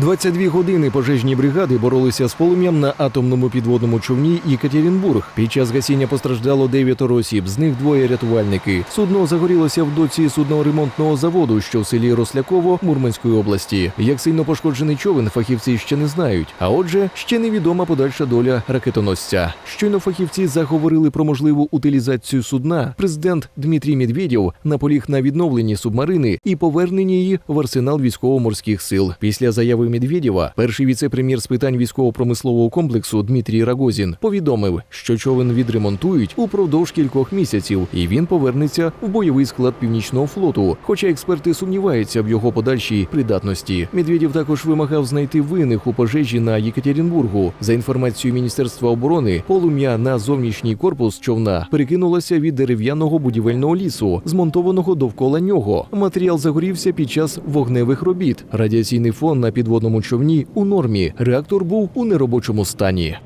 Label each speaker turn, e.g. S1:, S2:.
S1: 22 години пожежні бригади боролися з полум'ям на атомному підводному човні Єкатеринбург. Під час гасіння постраждало дев'ятеро осіб, з них двоє рятувальники. Судно загорілося в доці судноремонтного заводу, що в селі Росляково Мурманської області. Як сильно пошкоджений човен, фахівці ще не знають. А отже, ще невідома подальша доля ракетоносця. Щойно фахівці заговорили про можливу утилізацію судна. Президент Дмитрій Медведєв наполіг на відновленні субмарини і поверненні її в арсенал військово-морських сил. Після заяви Медведєва перший віце-прем'єр з питань військово-промислового комплексу Дмитрій Рагозін повідомив, що човен відремонтують упродовж кількох місяців, і він повернеться в бойовий склад північного флоту. Хоча експерти сумніваються в його подальшій придатності. Медведєв також вимагав знайти винних у пожежі на Єкатеринбургу. За інформацією Міністерства оборони, полум'я на зовнішній корпус човна перекинулося від дерев'яного будівельного лісу, змонтованого довкола нього. Матеріал загорівся під час вогневих робіт. Радіаційний фон на підводному човні у нормі. Реактор був у неробочому стані.